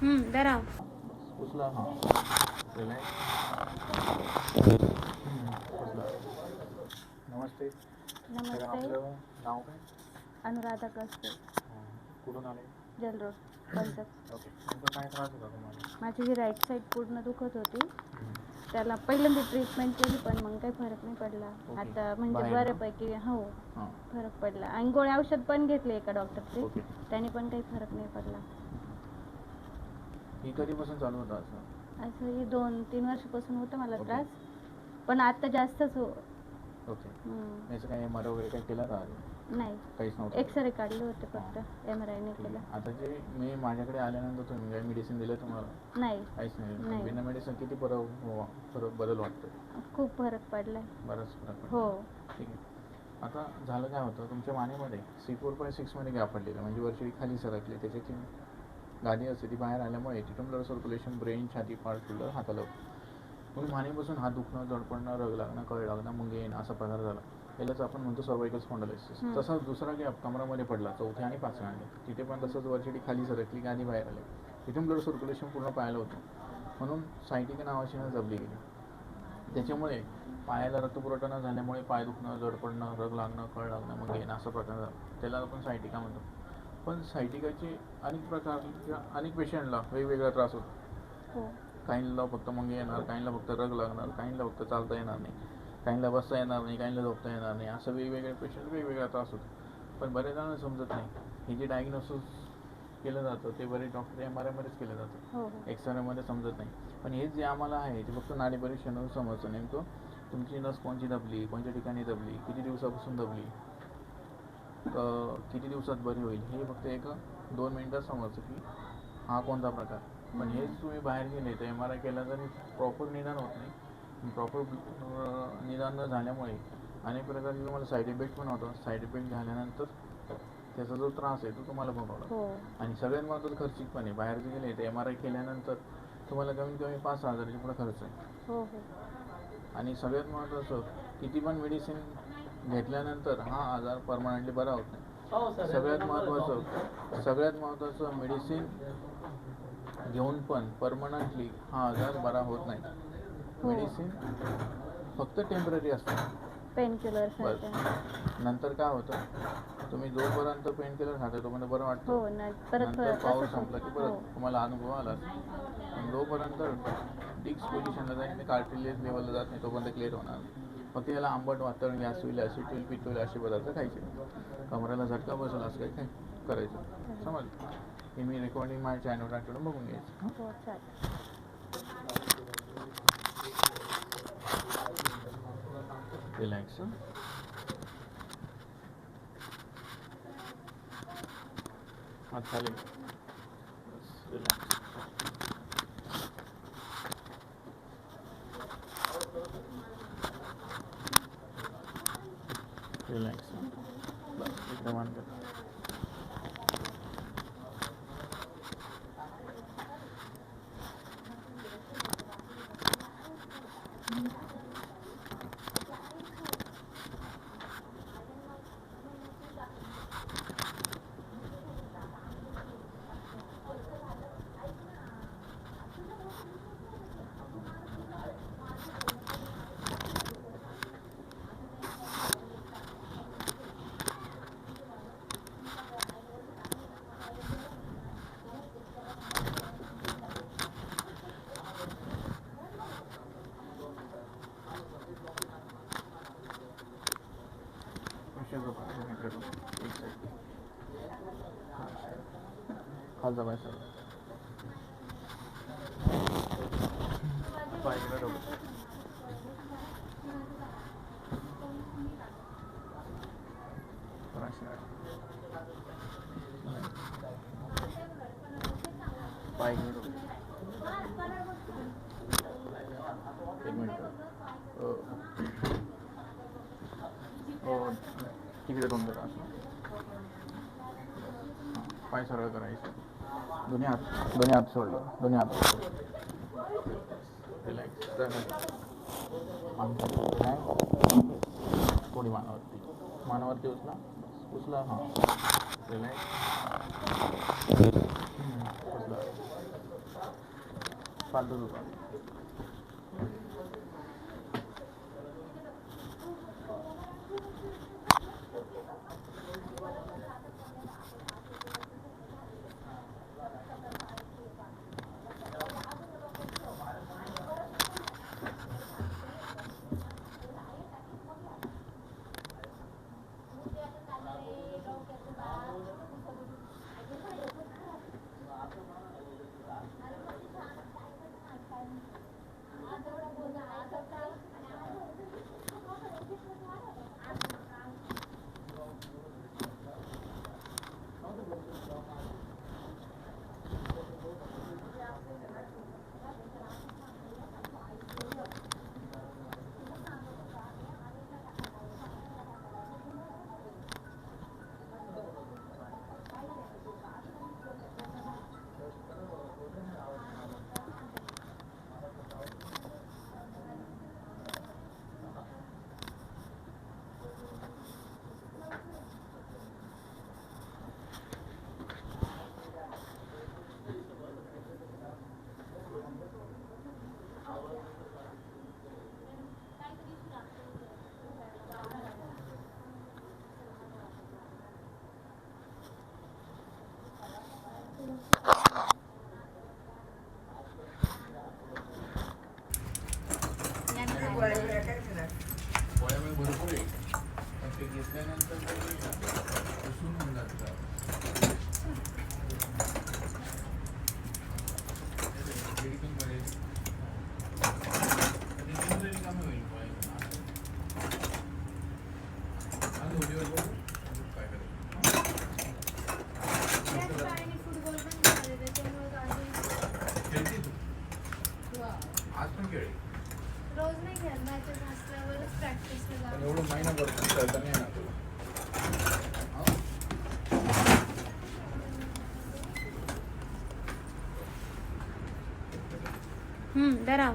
हम्म धरा उचला हां. रिलॅक्स उचला नमस्ते. तर नमस्ते आपलं नाव काय? अनुराधा कसबे हां. कुठून आले? जलरोड पंचक. ओके. तुमचा काय त्रास होता तुम्हाला? माझी ही राईट साईड पूर्ण दुखत होती. त्याला पहिल्यांदा ट्रीटमेंट केली पण मग काही फरक नाही पडला. ओके. आता म्हणजे बाहेर ना? बऱ्यापैकी हो हां. फरक पडला. आणि गोळ्या औषध पण घेतले एका डॉक्टरचे ओके. त्याने पण काही फरक नाही पडला. ही कधीपासून चालू होतं असं? असं ही दोन तीन वर्षापासून होतं मला ओके. त्रास. पण आता जास्तच हो. ओके. हम्म. याचं काय एम आर वगैरे काही केला का नाही. काहीच नव्हतं. एक्सरे काढले होते फक्त एम आर आय नाही ठीक. केला. आहे. आता जे मी माझ्याकडे आल्यानंतर तुम्ही काही मेडिसिन दिलं तुम्हाला? नाही. काहीच नाही. नाही. बिना मेडिसिन किती फरक हो- फरक बदल वाटतो खूप फरक पडलाय. बराच फरक पडतो हो. ठीक आहे. आता झालं काय होतं? तुमच्या मानेमध्ये सी फोर पॉईंट सिक्समध्ये गॅप पडलेलं म्हणजे वरची खाली सरकली. त्याच्याची गादी असते ती बाहेर आल्यामुळे तिथून ब्लड सर्क्युलेशन ब्रेन छाती पार्ट हाताला. म्हणून मानेपासून हात दुखणं जडपडणं रग लागणं कळ लागणं मुंगे येणं असा प्रकार झाला. यालाच आपण म्हणतो सर्वायकल स्पॉन्डलायसिस. तसाच दुसरा गॅप कमरामध्ये पडला चौथ्या आणि पाचव्या अंगी तिथे पण तसंच वरची खाली सरकली गादी बाहेर आली. तिथून ब्लड सर्क्युलेशन पूर्ण पाहायला होतं. म्हणून सायटिका नावाची ना जपली गेली. त्याच्यामुळे पायाला रक्तपुरवठा न झाल्यामुळे पाय दुखणं जड पडणं रग लागणं कळ लागणं मग येणं असा प्रकार झाला. त्याला आपण सायटिका म्हणतो. पण सायटिकाचे अनेक प्रकार किंवा अनेक पेशंटला वेगवेगळा त्रास होतो. हो. काहींना फक्त मग येणार काहींना फक्त रग लागणार काहींना फक्त चालता येणार नाही काहींना बसता येणार नाही काहींना झोपता येणार नाही असं वेगवेगळे पेशंट वेगवेगळा त्रास होतो. पण बरेच जणांना समजत नाही. हे जे डायग्नोसिस केलं जातं ते बरेच डॉक्टर एम आर आयमध्येच केलं जातं. हो हो. एक्सरेमध्ये समजत नाही. पण हे जे आम्हाला आहे ते फक्त नाडी परीक्षणावर समजतं नेमकं. तुमची नस कोणची दबली कोणत्या ठिकाणी दबली किती दिवसापासून दबली? किती दिवसात बरी होईल? हे फक्त एक दोन मिनटात समजतं की हा कोणता प्रकार? पण हेच तुम्ही बाहेर गेले तर एम आर आय केला तरी प्रॉपर निदान होत नाही. प्रॉपर निदान न झाल्यामुळे अनेक प्रकारचे तुम्हाला साईड इफेक्ट पण होतं. साईड इफेक्ट झाल्यानंतर त्याचा जो त्रास आहे तो तुम्हाला भोगावा. हो. आणि सगळ्यात महत्त्वाचं खर्चिक पण आहे. बाहेर जे गेले तर एम आर आय केल्यानंतर तुम्हाला कमीत कमी पाच सहा हजाराच्या पुढे खर्च आहे. हो हो. आणि सगळ्यात महत्त्वाचं किती पण मेडिसिन घेतल्यानंतर हा आजार परमनंटली बरा होत नाही. सगळ्यात महत्त्वाचं सगळ्यात महत्त्वाचं मेडिसिन घेऊन पण परमनंटली हा आजार बरा होत नाही. हो. मेडिसिन फक्त टेंपररी असतं. बस. नंतर काय होतं? तुम्ही जोपर्यंत पेन किलर खाता तोपर्यंत बरं वाटतं. हो नंतर पाऊस संपला की. परत हो तुम्हाला अनुभव आला जोपर्यंत डिक्स पोझिशनला जाईल कार्टिलेज लेवलला जात नाही तोपर्यंत क्लिअर होणार. फक्त याला आंबट वातावरण गॅस होईल पित्त होईल असे पदार्थ खायचे. कमरेला झटका बसेल असं काही काय करायचं? समज हे मी रेकॉर्डिंग माझ्या चॅनल टाकून बघून घ्यायचं. हं? हो चालेल. रिलॅक्स हात खाली रिलॅक्स रिलॅक्स खालचा पाय सर एक मिनिट अ, हो तिकडे दोन जरा असं पाय सरळ करायचं दोन्ही हात दोन्ही हात सोडलं दोन्ही हात. रिलॅक्स थोडी मानावरती? मानावरती उचला उचला हां. रिलॅक्स उचला फालतूच होता महिनाभर पण खेळता नाही येणार तुला हा? हम्म, डराव